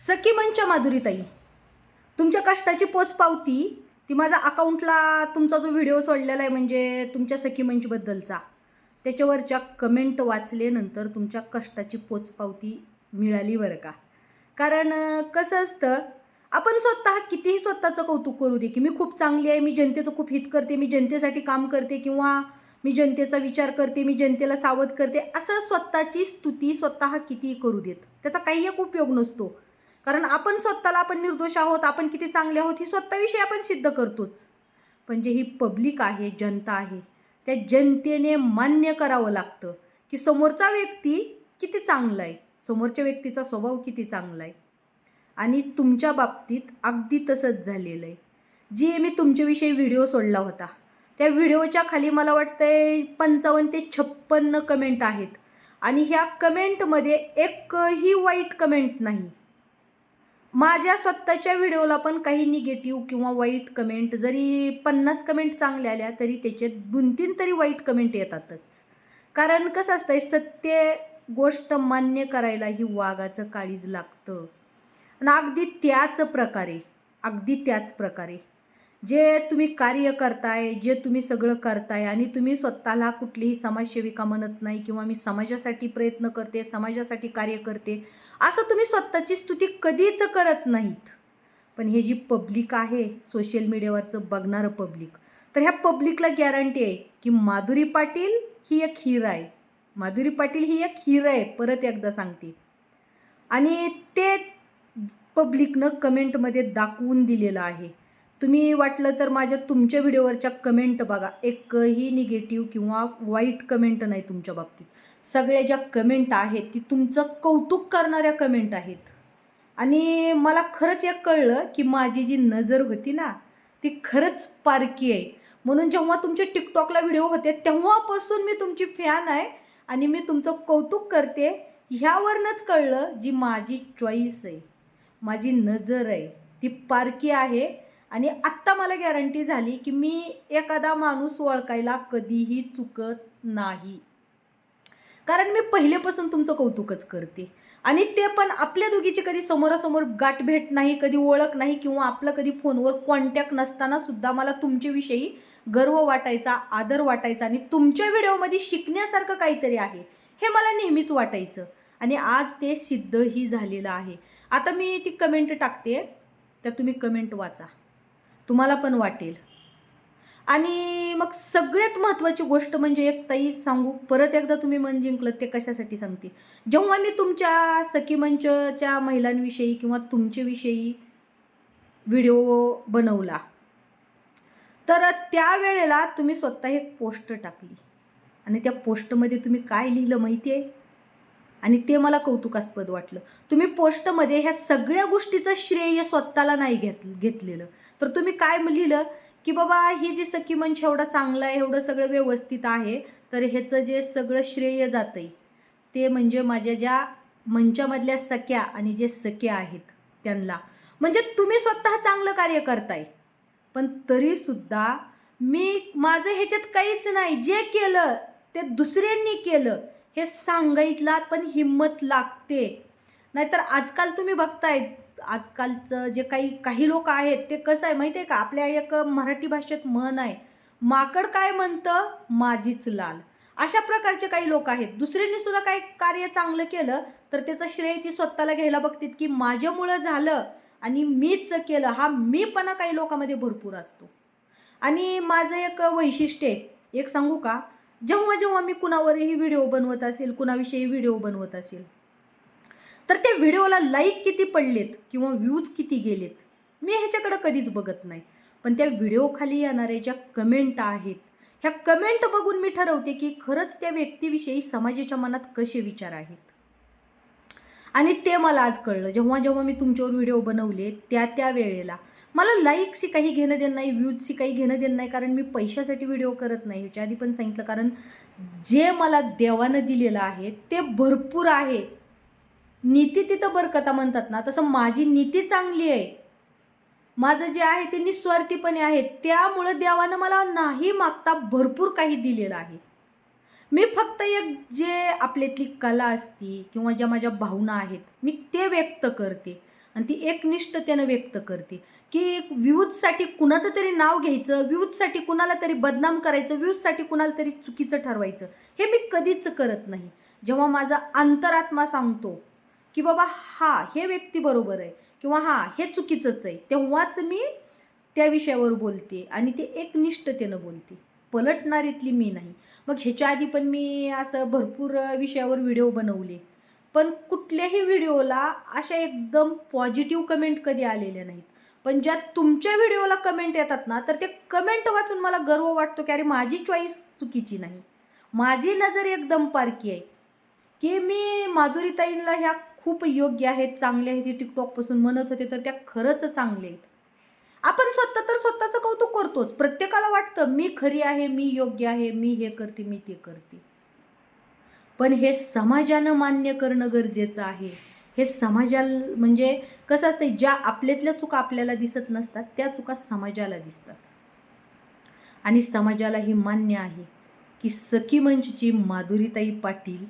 सखी मंच माधुरीताई तुमच्या कष्टाची पोचपावती ती माझा अकाउंटला तुमचा जो व्हिडिओ सोडलेला आहे म्हणजे तुमच्या सखी मंचबद्दलचा. त्याच्यावरच्या कमेंट वाचल्यानंतर तुमच्या कष्टाची पोचपावती मिळाली बरं का? कारण कसं असतं आपण स्वतः कितीही स्वतःचं कौतुक करू दे की मी खूप चांगली आहे मी जनतेचं खूप हित करते मी जनतेसाठी काम करते किंवा मी जनतेचा विचार करते मी जनतेला सावध करते असं स्वतःची स्तुती स्वतः कितीही करू देत. त्याचा काही एक उपयोग नसतो. कारण आपण स्वतःला आपण निर्दोष आहोत आपण किती चांगले आहोत ही स्वतःविषयी आपण सिद्ध करतोच. पण जे ही पब्लिक आहे जनता आहे त्या जनतेने मान्य करावं लागतं की समोरचा व्यक्ती किती चांगला आहे समोरच्या व्यक्तीचा स्वभाव किती चांगला आहे. आणि तुमच्या बाबतीत अगदी तसंच झालेलं आहे. जी मी तुमच्याविषयी व्हिडिओ सोडला होता त्या व्हिडिओच्या खाली मला वाटतंय पंचावन्न ते छप्पन्न कमेंट आहेत. आणि ह्या कमेंटमध्ये एकही वाईट कमेंट नाही. माझ्या स्वतःच्या व्हिडिओला पण काही निगेटिव्ह किंवा वाईट कमेंट जरी पन्नास कमेंट चांगल्या आल्या तरी त्याचे दोन तीन तरी वाईट कमेंट येतातच. कारण कसं असतंय सत्य गोष्ट मान्य करायला ही वाघाचं काळीज लागतं. आणि अगदी त्याच प्रकारे अगदी त्याच प्रकारे. जे तुम्ही कार्य करताय जे तुम्ही सगळं करताय आणि तुम्ही स्वतःला कुठलीही समाजसेविका म्हणत नाही किंवा मी समाजासाठी प्रयत्न करते समाजासाठी कार्य करते असं तुम्ही स्वतःची स्तुती कधीच करत नाहीत. पण हे जी पब्लिक आहे सोशल मीडियावरचं बघणारं पब्लिक तर ह्या पब्लिकला गॅरंटी आहे की माधुरी पाटील ही एक हिर आहे. माधुरी पाटील ही एक हिर आहे परत एकदा सांगते. आणि ते पब्लिकनं कमेंटमध्ये दाखवून दिलेलं आहे. तुम्ही वाटलं तर माझ्या तुमच्या व्हिडिओवरच्या कमेंट बघा. एकही निगेटिव्ह किंवा वाईट कमेंट नाही तुमच्या बाबतीत. सगळ्या ज्या कमेंट आहेत ती तुमचं कौतुक करणाऱ्या कमेंट आहेत. आणि मला खरंच एक कळलं की माझी जी नजर होती ना ती खरंच पारकी आहे. म्हणून जेव्हा तुमचे टिकटॉकला व्हिडिओ होते तेव्हापासून मी तुमची फॅन आहे आणि मी तुमचं कौतुक करते. ह्यावरनंच कळलं जी माझी चॉईस आहे माझी नजर आहे ती पारकी आहे. आणि आत्ता मला गॅरंटी झाली की मी एखादा माणूस ओळखायला कधीही चुकत नाही. कारण मी पहिलेपासून तुमचं कौतुकच करते. आणि ते पण आपल्या दोघीची कधी समोरासमोर गाठभेट नाही कधी ओळख नाही किंवा आपलं कधी फोनवर कॉन्टॅक्ट नसताना सुद्धा मला तुमच्याविषयी गर्व वाटायचा आदर वाटायचा आणि तुमच्या व्हिडिओमध्ये शिकण्यासारखं काहीतरी आहे हे मला नेहमीच वाटायचं. आणि आज ते सिद्धही झालेलं आहे. आता मी ती कमेंट टाकते. तर तुम्ही कमेंट वाचा. तुम्हाला पण वाटेल. आणि मग सगळ्यात महत्त्वाची गोष्ट म्हणजे एक ताई सांगू परत एकदा तुम्ही मन जिंकलं ते कशासाठी सांगते? जेव्हा मी तुमच्या सखी मंचच्या महिलांविषयी किंवा तुमच्याविषयी व्हिडिओ बनवला तर त्यावेळेला तुम्ही स्वतः एक पोस्ट टाकली. आणि त्या पोस्टमध्ये तुम्ही काय लिहिलं माहिती आहे आणि ते मला कौतुकास्पद वाटलं. तुम्ही पोस्टमध्ये ह्या सगळ्या गोष्टीचं श्रेय स्वतःला नाही घेत घेतलेलं. तर तुम्ही काय लिहिलं? की बाबा ही जी सखी मंच एवढा चांगला आहे एवढं सगळं व्यवस्थित आहे तर ह्याचं जे सगळं श्रेय जातं आहे ते म्हणजे माझ्या ज्या मंचामधल्या सख्या आणि जे सख्या आहेत त्यांना. म्हणजे तुम्ही स्वतः चांगलं कार्य करताय पण तरीसुद्धा मी माझं ह्याच्यात काहीच नाही. जे केलं ते दुसऱ्यांनी केलं. हे सांगायला पण हिंमत लागते. नाहीतर आजकाल तुम्ही बघताय आजकालचं जे काही काही लोक आहेत ते कसं आहे माहिती आहे का? आपल्या एक मराठी भाषेत म्हण आहे माकड काय म्हणतं? माझीच लाल. अशा प्रकारचे काही लोक आहेत. दुसऱ्यांनी सुद्धा काही कार्य चांगलं केलं तर त्याचं श्रेय ती स्वतःला घ्यायला बघतात की माझ्यामुळं झालं आणि मीच केलं हा मीपणा काही लोकांमध्ये भरपूर असतो. आणि माझं एक वैशिष्ट्य आहे. एक सांगू का? जेव्हा जेव्हा मी कुणावरही व्हिडिओ बनवत असेल कुणाविषयी व्हिडिओ बनवत असेल तर त्या व्हिडिओला लाईक किती पडलेत किंवा व्ह्यूज किती गेलेत मी ह्याच्याकडं कधीच बघत नाही. पण त्या व्हिडिओखाली येणाऱ्या ज्या कमेंट आहेत ह्या कमेंट बघून मी ठरवते की खरंच त्या व्यक्तीविषयी समाजाच्या मनात कसे विचार आहेत. आणि ते मला आज कळलं. जेव्हा जेव्हा मी तुमच्यावर व्हिडिओ बनवले त्या त्या वेळेला मला लाईकशी काही घेणं देणं नाही व्ह्यूजशी काही घेणं देणं नाही कारण मी पैशासाठी व्हिडिओ करत नाही. ह्याच्या आधी पण सांगितलं कारण जे मला देवानं दिलेलं आहे ते भरपूर आहे. नीती तिथं बरकता म्हणतात ना तसं माझी नीती चांगली आहे. माझं जे आहे ते निस्वार्थीपणे आहे. त्यामुळं देवानं मला नाही मागता भरपूर काही दिलेलं आहे. मी फक्त एक जे आपल्यातली कला असती किंवा ज्या माझ्या भावना आहेत मी ते व्यक्त करते. आणि ती एकनिष्ठ त्यानं व्यक्त करते. की व्ह्यूजसाठी कुणाचं तरी नाव घ्यायचं व्ह्यूजसाठी कुणाला तरी बदनाम करायचं व्ह्यूजसाठी कुणाला तरी चुकीचं ठरवायचं हे मी कधीच करत नाही. जेव्हा माझा अंतरात्मा सांगतो की बाबा हा हे व्यक्ती बरोबर आहे किंवा हा हे चुकीचंच आहे तेव्हाच मी त्या विषयावर बोलते आणि ते एकनिष्ठतेनं बोलते. पलटणारीतली मी नाही. मग ह्याच्या आधी पण मी असं भरपूर विषयावर व्हिडिओ बनवले. पण कुठल्याही व्हिडिओला अशा एकदम पॉझिटिव्ह कमेंट कधी आलेल्या नाहीत. पण ज्या तुमच्या व्हिडिओला कमेंट येतात ना तर ते कमेंट वाचून मला गर्व वाटतो की अरे माझी चॉईस चुकीची नाही. माझी नजर एकदम पारकी आहे की मी माधुरीताईंना ह्या खूप योग्य आहेत चांगल्या आहेत हे टिकटॉकपासून म्हणत होते तर त्या खरंच चांगल्या आहेत. आपण स्वतः तर स्वतःचं कौतुक करतोच. प्रत्येकाला वाटतं मी खरी आहे मी योग्य आहे मी हे करते मी ते करते. पण हे समाजानं मान्य करणं गरजेचं आहे. हे समाजाला म्हणजे कसं असतं ज्या आपल्यातल्या चुका आपल्याला दिसत नसतात त्या चुका समाजाला दिसतात. आणि समाजाला हे मान्य आहे की सखी मंचची माधुरीताई पाटील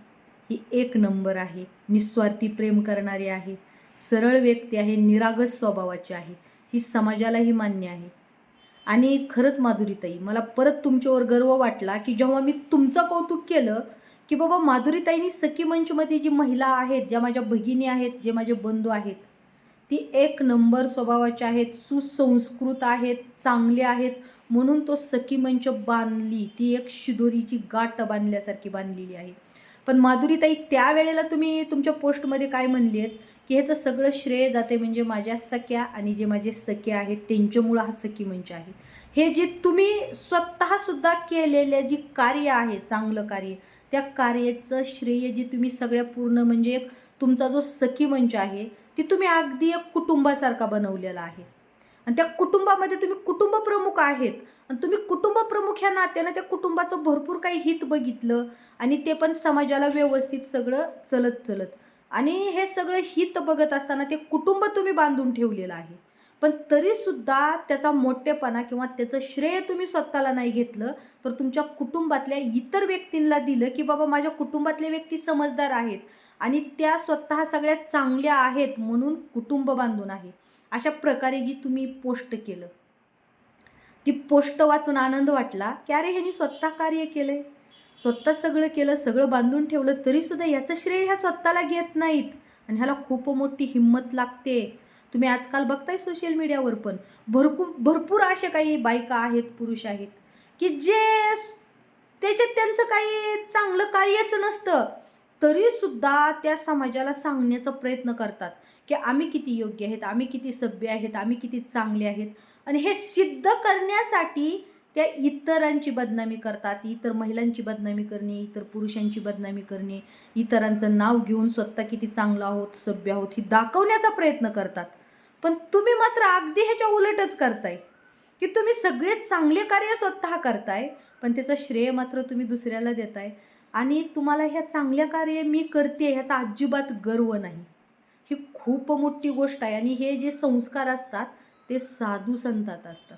ही एक नंबर आहे. निस्वार्थी प्रेम करणारी आहे सरळ व्यक्ती आहे निरागस स्वभावाची आहे. ही समाजालाही मान्य आहे. आणि खरंच माधुरीताई मला परत तुमच्यावर गर्व वाटला की जेव्हा मी तुमचं कौतुक केलं की बाबा माधुरीताईंनी सखी मंचमध्ये जी महिला आहेत ज्या माझ्या भगिनी आहेत जे माझे बंधू आहेत ती एक नंबर स्वभावाचे आहेत सुसंस्कृत आहेत चांगले आहेत. म्हणून तो सखी मंच बांधली. ती एक शिदोरीची गाठ बांधल्यासारखी बांधलेली आहे. पण माधुरीताई त्यावेळेला तुम्ही तुमच्या पोस्टमध्ये काय म्हणली आहेत की ह्याचं सगळं श्रेय जाते म्हणजे माझ्या सख्या आणि जे माझे सखे आहेत त्यांच्यामुळं हा सखी मंच आहे. हे जे तुम्ही स्वतःसुद्धा केलेले जी कार्य आहे चांगलं कार्य त्या कार्याचं श्रेय जे तुम्ही सगळ्या पूर्ण म्हणजे एक तुमचा जो सखी मंच आहे ती तुम्ही अगदी एक कुटुंबासारखा बनवलेला आहे. आणि त्या कुटुंबामध्ये तुम्ही कुटुंब प्रमुख आहेत. आणि तुम्ही कुटुंब प्रमुख ह्या नात्यानं त्या कुटुंबाचं भरपूर काही हित बघितलं आणि ते पण समाजाला व्यवस्थित सगळं चलत चलत आणि हे सगळं हित बघत असताना ते कुटुंब तुम्ही बांधून ठेवलेलं आहे. पण तरीसुद्धा त्याचा मोठेपणा किंवा त्याचं श्रेय तुम्ही स्वतःला नाही घेतलं तर तुमच्या कुटुंबातल्या इतर व्यक्तींना दिलं की बाबा माझ्या कुटुंबातले व्यक्ती समजदार आहेत आणि त्या स्वतः सगळ्यात चांगल्या आहेत म्हणून कुटुंब बांधून आहे. अशा प्रकारे जी तुम्ही पोस्ट केलं. ती पोस्ट वाचून आनंद वाटला की अरे ह्यांनी स्वतः कार्य केलंय. स्वतः सगळं केलं सगळं बांधून ठेवलं तरीसुद्धा याचं श्रेय ह्या स्वतःला घेत नाहीत. आणि ह्याला खूप मोठी हिंमत लागते. तुम्ही आजकाल बघताय सोशल मीडियावर पण. भरपूर भरपूर अशा काही बायका आहेत पुरुष आहेत की जे त्याच्यात त्यांचं काही चांगलं कार्यच नसतं. तरीसुद्धा त्या समाजाला सांगण्याचा प्रयत्न करतात की आम्ही किती योग्य आहेत आम्ही किती सभ्य आहेत आम्ही किती चांगले आहेत. आणि हे सिद्ध करण्यासाठी त्या इतरांची बदनामी करतात इतर महिलांची बदनामी करणे इतर पुरुषांची बदनामी करणे इतरांचं नाव घेऊन स्वतः किती चांगलं आहोत सभ्य आहोत ही दाखवण्याचा प्रयत्न करतात. पण तुम्ही मात्र अगदी ह्याच्या उलटच करताय. की तुम्ही सगळे चांगले कार्य स्वतः करताय पण त्याचं श्रेय मात्र तुम्ही दुसऱ्याला देताय. आणि तुम्हाला ह्या चांगल्या कार्य मी करते ह्याचा अजिबात गर्व नाही. ही खूप मोठी गोष्ट आहे आणि हे जे संस्कार असतात ते साधू संतात असतात.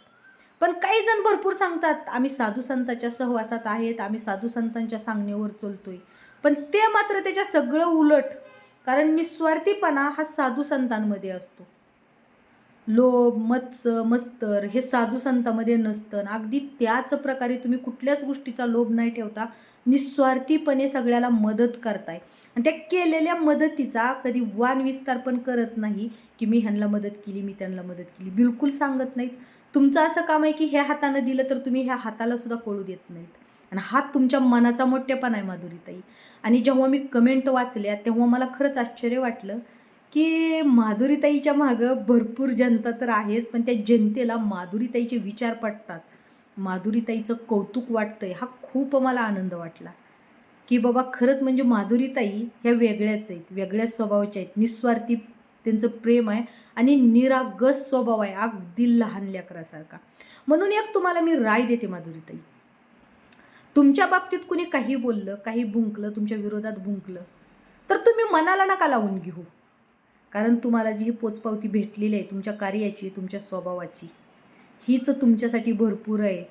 पण काही जण भरपूर सांगतात आम्ही साधू संतांच्या सहवासात आहेत आम्ही साधू संतांच्या सांगण्यावर चलतोय. पण ते मात्र त्याच्या सगळं उलट कारण निस्वार्थीपणा हा साधू संतांमध्ये असतो. लोभ मत्स्य मस्तर हे साधू संतामध्ये नसतं. अगदी त्याच प्रकारे तुम्ही कुठल्याच गोष्टीचा लोभ नाही ठेवता निस्वार्थीपणे सगळ्याला मदत करताय. आणि त्या केलेल्या मदतीचा कधी वान विस्तार पण करत नाही की मी ह्यांना मदत केली मी त्यांना मदत केली. बिलकुल सांगत नाहीत. तुमचं असं काम आहे की ह्या हातानं दिलं तर तुम्ही ह्या हाताला सुद्धा कळू देत नाहीत. आणि हा तुमच्या मनाचा मोठेपणा आहे माधुरीताई. आणि जेव्हा मी कमेंट वाचल्या तेव्हा मला खरंच आश्चर्य वाटलं की माधुरीताईच्या मागं भरपूर जनता तर आहेच पण त्या जनतेला माधुरीताईचे विचार पटतात. माधुरीताईचं कौतुक वाटतंय हा खूप मला आनंद वाटला. की बाबा खरंच म्हणजे माधुरीताई ह्या वेगळ्याच आहेत वेगळ्याच स्वभावाच्या आहेत. निस्वार्थी त्यांचं प्रेम आहे आणि निरागस स्वभाव आहे अगदी लहान लेकरासारखा. म्हणून एक तुम्हाला मी राय देते माधुरीताई. तुमच्या बाबतीत कुणी काही बोललं काही भुंकलं तुमच्या विरोधात भुंकलं तर तुम्ही मनाला नका लावून घेऊ. कारण तुम्हाला जी ही पोचपावती भेटलेली आहे तुमच्या कार्याची तुमच्या स्वभावाची हीच तुमच्यासाठी भरपूर आहे.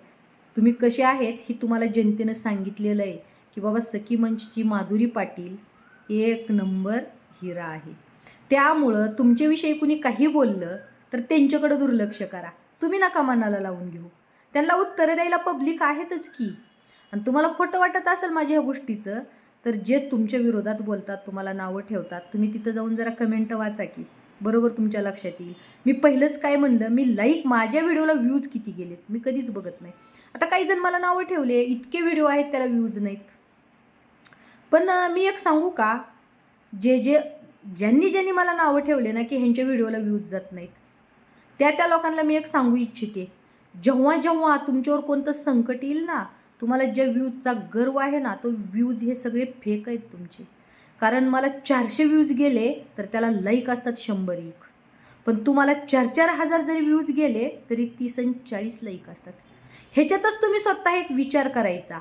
तुम्ही कसे आहेत ही तुम्हाला जनतेनं सांगितलेलं आहे की बाबा सखी मंचची माधुरी पाटील एक नंबर हिरा आहे. त्यामुळं तुमच्याविषयी कुणी काही बोललं तर त्यांच्याकडे दुर्लक्ष करा. तुम्ही नका मनाला लावून घेऊ. त्यांना उत्तरं द्यायला पब्लिक आहेतच की. आणि तुम्हाला खोटं वाटत असेल माझ्या ह्या गोष्टीचं तर जे तुमच्या विरोधात बोलतात तुम्हाला नावं ठेवतात तुम्ही तिथं जाऊन जरा कमेंट वाचा की. बरोबर तुमच्या लक्षात येईल. मी पहिलंच काय म्हणलं मी लाईक माझ्या व्हिडिओला व्ह्यूज किती गेलेत? मी कधीच बघत नाही. आता काही जण मला नावं ठेवले इतके व्हिडिओ आहेत त्याला व्ह्यूज नाहीत. पण मी एक सांगू का? जे जे ज्यांनी ज्यांनी मला नावं ठेवले ना की ह्यांच्या व्हिडिओला व्ह्यूज जात नाहीत. त्या त्या लोकांना मी एक सांगू इच्छिते. जेव्हा जेव्हा तुमच्यावर कोणतं संकट येईल ना तुम्हाला ज्या व्ह्यूजचा गर्व आहे ना तो व्ह्यूज हे सगळे फेक आहेत तुमचे. कारण मला चारशे व्ह्यूज गेले तर त्याला लाईक असतात शंभर एक. पण तुम्हाला चार चार हजार जरी व्ह्यूज गेले तरी तीस आणि चाळीस लाईक असतात. ह्याच्यातच तुम्ही स्वतः एक विचार करायचा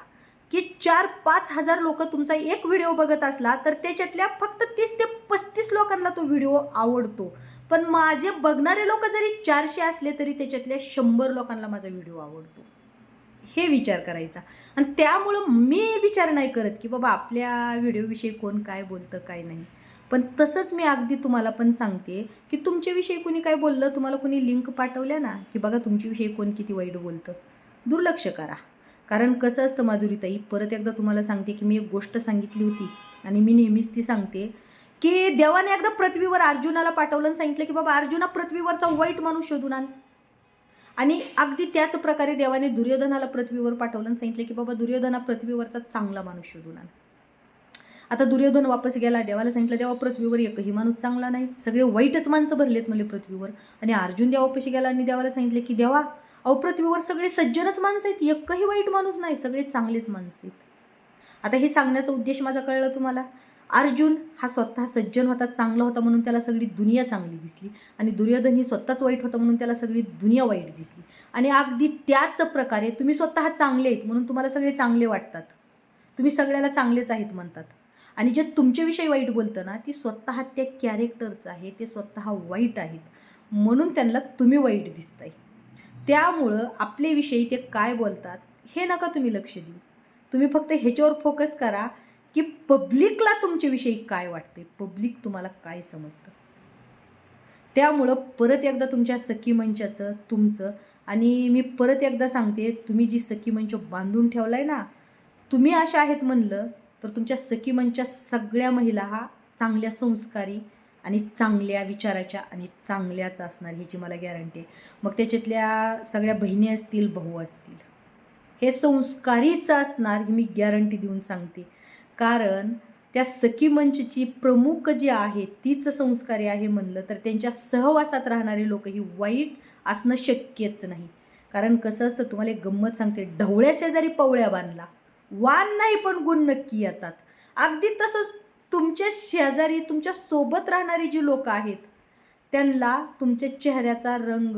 की चार पाच हजार लोक तुमचा एक व्हिडिओ बघत असला तर त्याच्यातल्या फक्त तीस ते पस्तीस लोकांना तो व्हिडिओ आवडतो. पण माझे बघणारे लोक जरी चारशे असले तरी त्याच्यातल्या शंभर लोकांना माझा व्हिडिओ आवडतो. हे विचार करायचा. आणि त्यामुळं मी विचार नाही करत की बाबा आपल्या व्हिडिओविषयी कोण काय बोलतं काय नाही. पण तसंच मी अगदी तुम्हाला पण सांगते की तुमच्याविषयी कोणी काय बोललं तुम्हाला कोणी लिंक पाठवल्या ना की बघा तुमच्याविषयी कोण किती वाईट बोलतं. दुर्लक्ष करा. कारण कसं असतं माधुरीताई परत एकदा तुम्हाला सांगते की मी एक गोष्ट सांगितली होती आणि मी नेहमीच ती सांगते की देवाने एकदा पृथ्वीवर अर्जुनाला पाठवलं आणि सांगितलं की बाबा अर्जुना पृथ्वीवरचा वाईट माणूस शोधून आण. आणि अगदी त्याच प्रकारे देवाने दुर्योधनाला पृथ्वीवर पाठवलं आणि सांगितलं की बाबा दुर्योधना पृथ्वीवरचा चांगला माणूस शोधून आण आता दुर्योधन वापस गेला देवाला सांगितलं देवा पृथ्वीवर एकही माणूस चांगला नाही. सगळे वाईटच माणसं भरलेत म्हणजे पृथ्वीवर. आणि अर्जुन देवापाशी गेला आणि देवाला सांगितलं की देवा अहो पृथ्वीवर सगळे सज्जनच माणसं आहेत एकही वाईट माणूस नाही सगळे चांगलेच माणसं आहेत. आता हे सांगण्याचा उद्देश माझा कळला तुम्हाला? अर्जुन हा स्वतः सज्जन होता चांगला होता म्हणून त्याला सगळी दुनिया चांगली दिसली. आणि दुर्योधन ही स्वतःच वाईट होता म्हणून त्याला सगळी दुनिया वाईट दिसली. आणि अगदी त्याच प्रकारे तुम्ही स्वतः चांगले आहेत म्हणून तुम्हाला सगळे चांगले वाटतात. तुम्ही सगळ्याला चांगलेच आहेत म्हणतात. आणि जे तुमच्याविषयी वाईट बोलतं ना ती स्वतः त्या कॅरेक्टरचं आहे ते स्वतः वाईट आहेत. म्हणून त्यांना तुम्ही वाईट दिसताय. त्यामुळं आपल्याविषयी ते काय बोलतात हे नका तुम्ही लक्ष देऊ. तुम्ही फक्त ह्याच्यावर फोकस करा की पब्लिकला तुमच्याविषयी काय वाटते? पब्लिक तुम्हाला काय समजतं? त्यामुळं परत एकदा तुमच्या सखी मंचाचं तुमचं आणि मी परत एकदा सांगते तुम्ही जी सखी मंच बांधून ठेवलाय ना तुम्ही अशा आहेत म्हणलं तर तुमच्या सखी मंचच्या सगळ्या महिला हा चांगल्या संस्कारी आणि चांगल्या विचाराच्या आणि चांगल्याच असणार ह्याची मला गॅरंटी आहे. मग त्याच्यातल्या सगळ्या बहिणी असतील भाऊ असतील हे संस्कारीच असणार ही मी गॅरंटी देऊन सांगते. कारण त्या सखी मंचची प्रमुख जी आहे तीच संस्कारी आहे म्हणलं तर त्यांच्या सहवासात राहणारे लोक ही वाईट असणं शक्यच नाही. कारण कसं असतं तुम्हाला एक गंमत सांगते. ढवळ्या शेजारी पवळ्या बांधला. वान नाही पण गुण नक्की येतात. अगदी तसंच तुमच्या शेजारी तुमच्यासोबत राहणारी जी लोक आहेत त्यांना तुमच्या चेहऱ्याचा रंग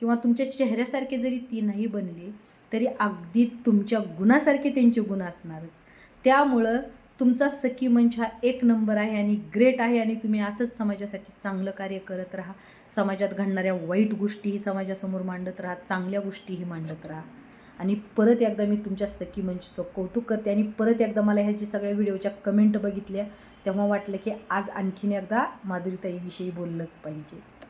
किंवा तुमच्या चेहऱ्यासारखे जरी ती नाही बनले तरी अगदी तुमच्या गुणासारखे त्यांचे गुण असणारच. त्यामुळं तुमचा सखी मंच हा एक नंबर आहे आणि ग्रेट आहे आणि तुम्ही असंच समाजासाठी चांगलं कार्य करत राहा. समाजात घडणाऱ्या वाईट गोष्टीही समाजासमोर मांडत राहा चांगल्या गोष्टीही मांडत राहा. आणि परत एकदा मी तुमच्या सखी मंचचं कौतुक करते आणि परत एकदा मला ह्याची सगळ्या व्हिडिओच्या कमेंट बघितल्या तेव्हा वाटलं की आज आणखीन एकदा माधुरीताईविषयी बोललंच पाहिजे.